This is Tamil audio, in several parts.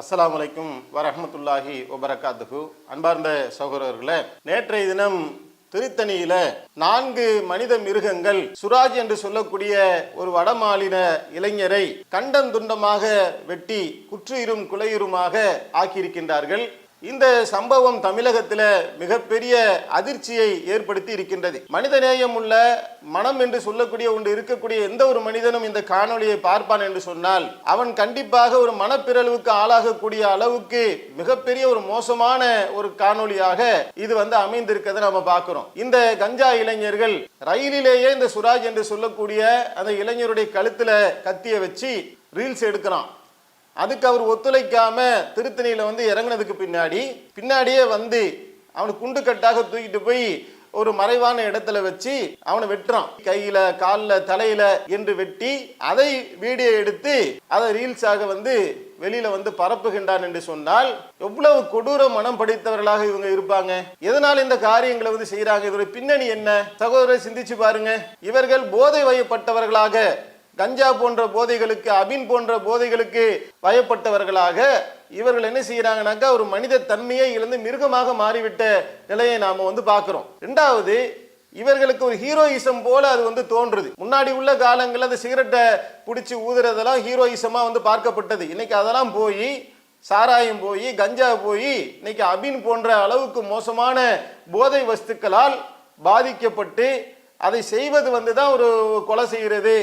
அஸ்லாம் வலைக்கும் வரஹ்மத்துல்லாஹி வபரகாத்துஹு. அன்பார்ந்த சகோதரர்களே நேற்றைய தினம் திருத்தணியில நான்கு மனித மிருகங்கள் சுராஜ் என்று சொல்லக்கூடிய ஒரு வடமாநில இளைஞரை கண்டம் துண்டமாக வெட்டி குற்றுயிரும் குலையுருமாக ஆக்கியிருக்கின்றார்கள். இந்த சம்பவம் தமிழகத்தில் மிகப்பெரிய அதிர்ச்சியை ஏற்படுத்தி இருக்கின்றது. மனிதநேயம் உள்ள மனம் என்று சொல்லக்கூடிய ஒன்று இருக்கக்கூடிய எந்த ஒரு மனிதனும் இந்த காணொளியை பார்ப்பான் என்று சொன்னால் அவன் கண்டிப்பாக ஒரு மனப்பிரழ்வுக்கு ஆளாகக்கூடிய அளவுக்கு மிகப்பெரிய ஒரு மோசமான ஒரு காணொளியாக இது வந்து அமைந்திருக்கிறத நம்ம பார்க்கிறோம். இந்த கஞ்சா இளைஞர்கள் ரயிலிலேயே இந்த சுராஜ் என்று சொல்லக்கூடிய அந்த இளைஞருடைய கழுத்துல கத்திய வச்சு ரீல்ஸ் எடுக்கிறான். அதுக்கு அவர் ஒத்துழைக்காம திருத்தணியில வந்து இறங்குனதுக்கு பின்னாடி பின்னாடியே வந்து அவனை குண்டு கட்டாக தூக்கிட்டு போய் ஒரு மறைவான இடத்துல வச்சு அவனை வெட்டுறான். கையில காலில் தலையில என்று வெட்டி அதை வீடியோ எடுத்து அதை ரீல்ஸாக வந்து வெளியில வந்து பரப்புகின்றான் என்று சொன்னால் எவ்வளவு கொடூர மனம் படைத்தவர்களாக இவங்க இருப்பாங்க? எதனால் இந்த காரியங்களை வந்து செய்யறாங்க இதோட பின்னணி என்ன? சகோதரர் சிந்திச்சு பாருங்க. இவர்கள் போதை வயப்பட்டவர்களாக கஞ்சா போன்ற போதைகளுக்கு அபின் போன்ற போதைகளுக்கு பயப்பட்டவர்களாக இவர்கள் என்ன செய்யறாங்கனாக்கா ஒரு மனித தன்மையை இழந்து மிருகமாக மாறிவிட்ட நிலையை நாம வந்து பார்க்கிறோம். ரெண்டாவது இவர்களுக்கு ஒரு ஹீரோயிசம் போல அது வந்து தோன்றுது. முன்னாடி உள்ள காலங்களில் அந்த சிகரெட்டை பிடிச்சி ஊதுறதெல்லாம் ஹீரோயிசமாக வந்து பார்க்கப்பட்டது. இன்னைக்கு அதெல்லாம் போய் சாராயம் போய் கஞ்சா போய் இன்னைக்கு அபின் போன்ற அளவுக்கு மோசமான போதை வஸ்துக்களால் பாதிக்கப்பட்டு அதை செய்வது வந்து தான் ஒரு கொலை செய்கிறது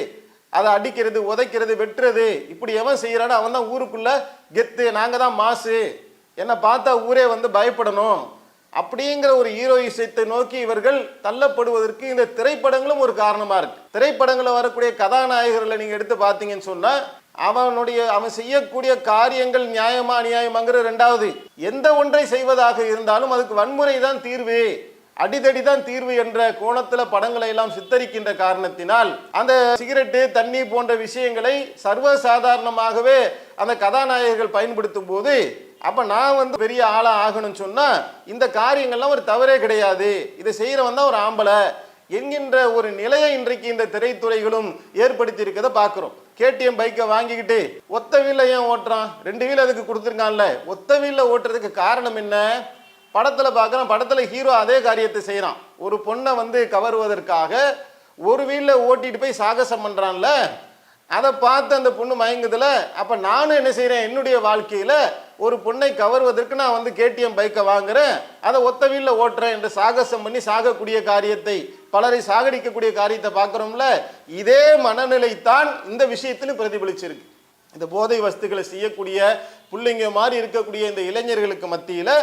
அதை அடிக்கிறது உதைக்கிறது வெட்டுறது. இப்படி எவன் செய்கிறானோ அவன் தான் ஊருக்குள்ள கெத்து. நாங்கள் தான் மாசு. என்னை பார்த்தா ஊரே வந்து பயப்படணும். அப்படிங்கிற ஒரு ஹீரோயிசத்தை நோக்கி இவர்கள் தள்ளப்படுவதற்கு இந்த திரைப்படங்களும் ஒரு காரணமாக இருக்கு. திரைப்படங்களில் வரக்கூடிய கதாநாயகர்களை நீங்கள் எடுத்து பார்த்தீங்கன்னு சொன்னால் அவனுடைய அவன் செய்யக்கூடிய காரியங்கள் நியாயமா அநியாயமாங்கிற ரெண்டாவது. எந்த ஒன்றை செய்வதாக இருந்தாலும் அதுக்கு வன்முறை தான் தீர்வு. அடிதடி தான் தீர்வு என்ற கோணத்துல படங்களை எல்லாம் சித்தரிக்கின்ற காரணத்தினால் அந்த சிகரெட்டு தண்ணி போன்ற விஷயங்களை சர்வசாதாரணமாகவே அந்த கதாநாயகர்கள் பயன்படுத்தும் போது அப்ப நான் வந்து பெரிய ஆளா ஆகணும்னு சொன்னா இந்த காரியங்கள்லாம் ஒரு தவறே கிடையாது. இதை செய்யறவன் தான் ஒரு ஆம்பளை என்கின்ற ஒரு நிலையை இன்றைக்கு இந்த திரைத்துறைகளும் ஏற்படுத்தி இருக்கதை பார்க்குறோம். கேடிஎம் பைக்கை வாங்கிக்கிட்டு ஒத்த வீல ஏன் ஓட்டுறான்? ரெண்டு வீல் அதுக்கு கொடுத்துருக்கான்ல. ஒத்த வீல ஓட்டுறதுக்கு காரணம் என்ன? படத்தில் பார்க்குறான் படத்தில் ஹீரோ அதே காரியத்தை செய்கிறான் ஒரு பொண்ணை வந்து கவருவதற்காக ஒரு வீட்டில் ஓட்டிட்டு போய் சாகசம் பண்ணுறான்ல அதை பார்த்து அந்த பொண்ணு மயங்குதுல. அப்போ நானும் என்ன செய்கிறேன் என்னுடைய வாழ்க்கையில் ஒரு பொண்ணை கவர்வதற்கு நான் வந்து கேடிஎம் பைக்கை வாங்குறேன் அதை ஒத்த வீட்டில் ஓட்டுறேன் என்று சாகசம் பண்ணி சாகக்கூடிய காரியத்தை பலரை சாகடிக்கக்கூடிய காரியத்தை பார்க்குறோம்ல இதே மனநிலை தான் இந்த விஷயத்திலும் பிரதிபலிச்சிருக்கு. இந்த போதை வஸ்துக்களை செய்யக்கூடிய பிள்ளைங்க மாதிரி இருக்கக்கூடிய இந்த இளைஞர்களுக்கு மத்தியில்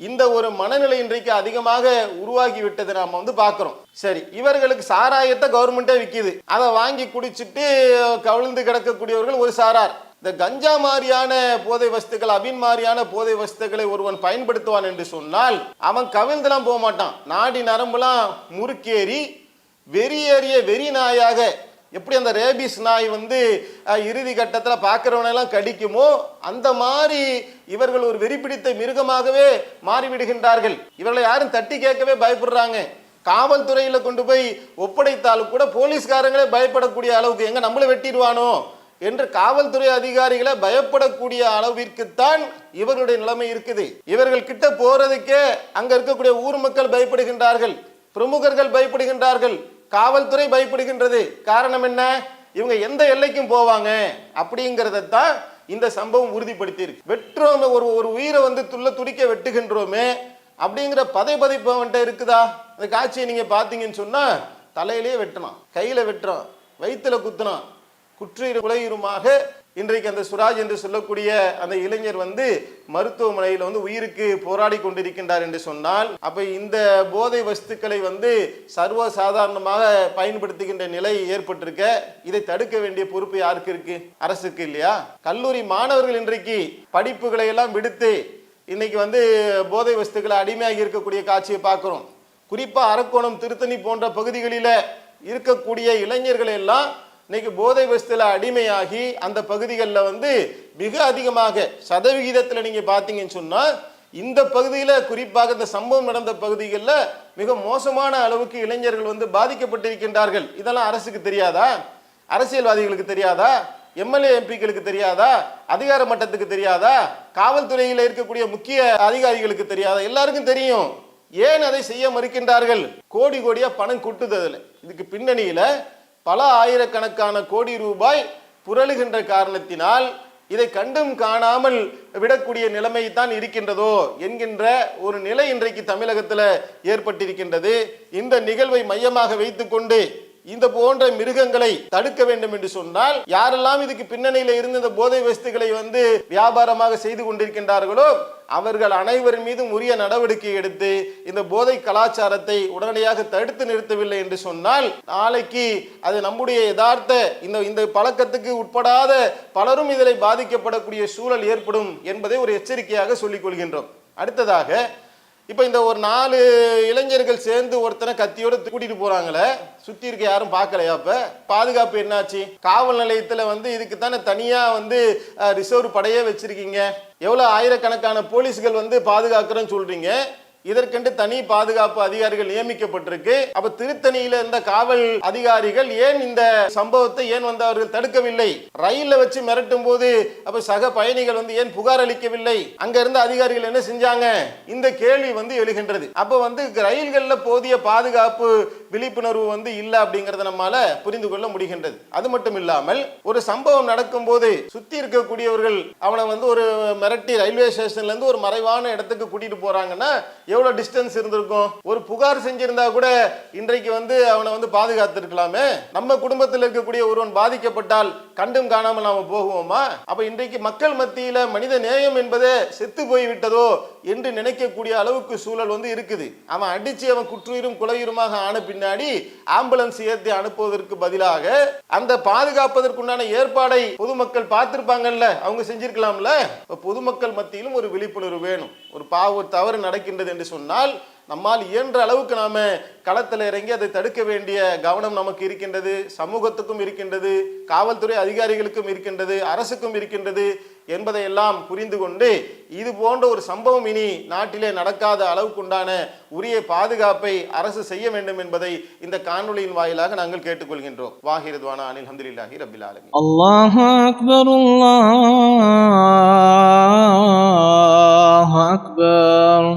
இந்த ஒரு மனநிலை இன்றைக்கு அதிகமாக உருவாகி விட்டதை நாம வந்து பார்க்குறோம். சரி இவர்களுக்கு சாராயத்தை கவர்மெண்ட்டே விற்கிது அதை வாங்கி குடிச்சிட்டு கவிழ்ந்து கிடக்கக்கூடியவர்கள் ஒரு சாரார். இந்த கஞ்சா மாதிரியான போதை வஸ்துக்கள் அபின் மாதிரியான போதை வஸ்துக்களை ஒருவன் பயன்படுத்துவான் என்று சொன்னால் அவன் கவிழ்ந்துலாம் போக மாட்டான் நாடி நரம்புலாம் முறுக்கேறி வெறியேறிய வெறி நாயாக எப்படி அந்த ரேபிஸ் நாய் வந்து இறுதி கட்டத்தில் பார்க்குறவனெல்லாம் கடிக்குமோ அந்த மாதிரி இவர்கள் ஒரு வெறி பிடித்த மிருகமாகவே மாறிவிடுகின்றார்கள். இவர்களை யாரும் தட்டி கேட்கவே பயப்படுறாங்க. காவல்துறையில் கொண்டு போய் ஒப்படைத்தாலும் கூட போலீஸ்காரங்களே பயப்படக்கூடிய அளவுக்கு எங்கே நம்மளை வெட்டிடுவானோ என்று காவல்துறை அதிகாரிகளை பயப்படக்கூடிய அளவிற்குத்தான் இவர்களுடைய நிலைமை இருக்குது. இவர்கள் கிட்ட போறதுக்கே அங்க இருக்கக்கூடிய ஊர் மக்கள் பயப்படுகின்றார்கள். பிரமுகர்கள் பயப்படுகின்றார்கள். காவல்துறை பயப்படுகின்றது. காரணம் என்ன? இவங்க எந்த எல்லைக்கும் போவாங்க? அப்படிங்கிறத தான் இந்த சம்பவம் உறுதிப்படுத்தி இருக்கு வெட்டுறோமே ஒரு ஒரு உயிரை வந்து துள்ள துடிக்க வெட்டுகின்றோமே அப்படிங்கிற பதை பதைப்பு அவன்கிட்ட இருக்குதா? அந்த காட்சியை நீங்கள் பார்த்தீங்கன்னு சொன்னால் தலையிலேயே வெட்டணும் கையில் வெட்டுறோம் வயிற்றுல குத்துனான் குற்றீர குலையுருமாக இன்றைக்கு அந்த சுராஜ் என்று சொல்லக்கூடிய அந்த இளைஞர் வந்து மருத்துவமனையில் வந்து உயிருக்கு போராடி கொண்டிருக்கின்றார் என்று சொன்னால் அப்போ இந்த போதை வஸ்துக்களை வந்து சர்வ சாதாரணமாக பயன்படுத்துகின்ற நிலை ஏற்பட்டிருக்க இதை தடுக்க வேண்டிய பொறுப்பு யாருக்கு இருக்கு? அரசுக்கு இல்லையா? கல்லூரி மாணவர்கள் இன்றைக்கு படிப்புகளை எல்லாம் விடுத்து இன்னைக்கு வந்து போதை வஸ்துக்களை அடிமையாகி இருக்கக்கூடிய காட்சியை பார்க்குறோம். குறிப்பாக அரக்கோணம் திருத்தணி போன்ற பகுதிகளில் இருக்கக்கூடிய இளைஞர்கள் எல்லாம் இன்னைக்கு போதை வஸ்துல அடிமையாகி அந்த பகுதிகளில் வந்து மிக அதிகமாக சதவிகிதத்தில் நீங்க பார்த்தீங்கன்னு சொன்னா இந்த பகுதியில் குறிப்பாக இந்த சம்பவம் நடந்த பகுதிகளில் மிக மோசமான அளவுக்கு இளைஞர்கள் வந்து பாதிக்கப்பட்டிருக்கின்றார்கள். இதெல்லாம் அரசுக்கு தெரியாதா? அரசியல்வாதிகளுக்கு தெரியாதா? எம்எல்ஏ எம்பிக்களுக்கு தெரியாதா? அதிகார மட்டத்துக்கு தெரியாதா? காவல்துறையில் இருக்கக்கூடிய முக்கிய அதிகாரிகளுக்கு தெரியாதா? எல்லாருக்கும் தெரியும். ஏன் அதை செய்ய மறுக்கின்றார்கள்? கோடி கோடியா பணம் கொட்டுது அதில். இதுக்கு பின்னணியில பல ஆயிரக்கணக்கான கோடி ரூபாய் புரளுகின்ற காரணத்தினால் இதை கண்டும் காணாமல் விடக்கூடிய நிலைமை தான் இருக்கின்றதோ என்கின்ற ஒரு நிலை இன்றைக்கு தமிழகத்தில் ஏற்பட்டிருக்கின்றது. இந்த நிகழ்வை மையமாக வைத்துக்கொண்டு இந்த போன்ற மிருகங்களை தடுக்க வேண்டும் என்று சொன்னால் யாரெல்லாம் இதுக்கு பின்னணியில இருந்து இந்த போதை வஸ்துகளை வந்து வியாபாரமாக செய்து கொண்டிருக்கின்றார்களோ அவர்கள் அனைவரின் மீதும் உரிய நடவடிக்கை எடுத்து இந்த போதை கலாச்சாரத்தை உடனடியாக தடுத்து நிறுத்தவில்லை என்று சொன்னால் நாளைக்கு அது நம்முடைய யதார்த்த இந்த இந்த பழக்கத்துக்கு உட்படாத பலரும் இதில் பாதிக்கப்படக்கூடிய சூழல் ஏற்படும் என்பதை ஒரு எச்சரிக்கையாக சொல்லிக் கொள்கின்றோம். அடுத்ததாக இப்போ இந்த ஒரு நாலு இளைஞர்கள் சேர்ந்து ஒருத்தனை கத்தியோட கூட்டிட்டு போறாங்களே சுத்தி இருக்க யாரும் பார்க்கலையா அப்ப? பாதுகாப்பு என்னாச்சு? காவல் நிலையத்துல வந்து இதுக்கு தானே தனியா வந்து ரிசர்வ் படையே வச்சிருக்கீங்க. எவ்வளவு ஆயிரக்கணக்கான போலீஸ்கள் வந்து பாதுகாக்கிறேன்னு சொல்றீங்க. இதற்கென்று தனி பாதுகாப்பு அதிகாரிகள் நியமிக்கப்பட்டிருக்கு. அப்ப திருத்தணியில இருந்த காவல் அதிகாரிகள் ஏன் இந்த சம்பவத்தை ஏன் வந்து அவர்கள் தடுக்கவில்லை? ரயில்ல வச்சு மிரட்டும் போது அப்ப சக பயணிகள் வந்து ஏன் புகார் அளிக்கவில்லை? அங்க இருந்த அதிகாரிகள் என்ன செஞ்சாங்க? இந்த கேள்வி வந்து எழுகின்றது. அப்ப வந்து ரயில்கள்ல போதிய பாதுகாப்பு விழிப்புணர்வு வந்து இல்ல அப்படிங்கறத நம்மால புரிந்து கொள்ள முடிகின்றது. அது மட்டும் இல்லாமல் ஒரு சம்பவம் நடக்கும் போது சுத்தி இருக்கக்கூடியவர்கள் அவனை வந்து ஒரு மிரட்டி ரயில்வே ஸ்டேஷன்ல இருந்து ஒரு மறைவான இடத்துக்கு கூட்டிட்டு போறாங்கன்னா எவ்வளவு டிஸ்டன்ஸ் இருந்திருக்கும்? ஒரு புகார் செஞ்சிருந்தா கூட இன்றைக்கு வந்து அவனை வந்து பாதுகாத்திருக்கலாமே? நம்ம குடும்பத்தில் இருக்கக்கூடிய ஒருவன் பாதிக்கப்பட்டால் கண்டும் காணாமல் நாம போகுவோமா? அப்ப இன்றைக்கு மக்கள் மத்தியில மனித நேயம் என்பதே செத்து போய் விட்டதோ என்று நினைக்கக்கூடிய அளவுக்கு சூழல் வந்து இருக்குது. அவன் அடிச்சு அவன் குற்றுயிரும் குலையுருமாக ஆன பின்னாடி ஆம்புலன்ஸ் ஏற்றி அனுப்புவதற்கு பதிலாக அந்த பாதுகாப்பதற்குண்டான ஏற்பாடை பொதுமக்கள் பார்த்திருப்பாங்கல்ல அவங்க செஞ்சிருக்கலாம்ல? பொதுமக்கள் மத்தியிலும் ஒரு விழிப்புணர்வு வேணும். ஒரு பாவ தவறு நடக்கின்றது என்று சொன்னால் நம்மால் இயன்ற அளவுக்கு நாம் களத்தில் இறங்கி அதை தடுக்க வேண்டிய கவனம் நமக்கு இருக்கின்றது சமூகத்துக்கும் இருக்கின்றது காவல்துறை அதிகாரிகளுக்கும் இருக்கின்றது அரசுக்கும் இருக்கின்றது என்பதையெல்லாம் புரிந்து கொண்டு இது போன்ற ஒரு சம்பவம் இனி நாட்டிலே நடக்காத அளவுக்கு உண்டான உரிய பாதுகாப்பை அரசு செய்ய வேண்டும் என்பதை இந்த காணொலியின் வாயிலாக நாங்கள் கேட்டுக்கொள்கின்றோம். வாஹிரத்வானா அனில் அஹமதுல்லாஹி ரபில் ஆலமி அல்லாஹ் அக்பர் அல்லாஹ் அக்பர்.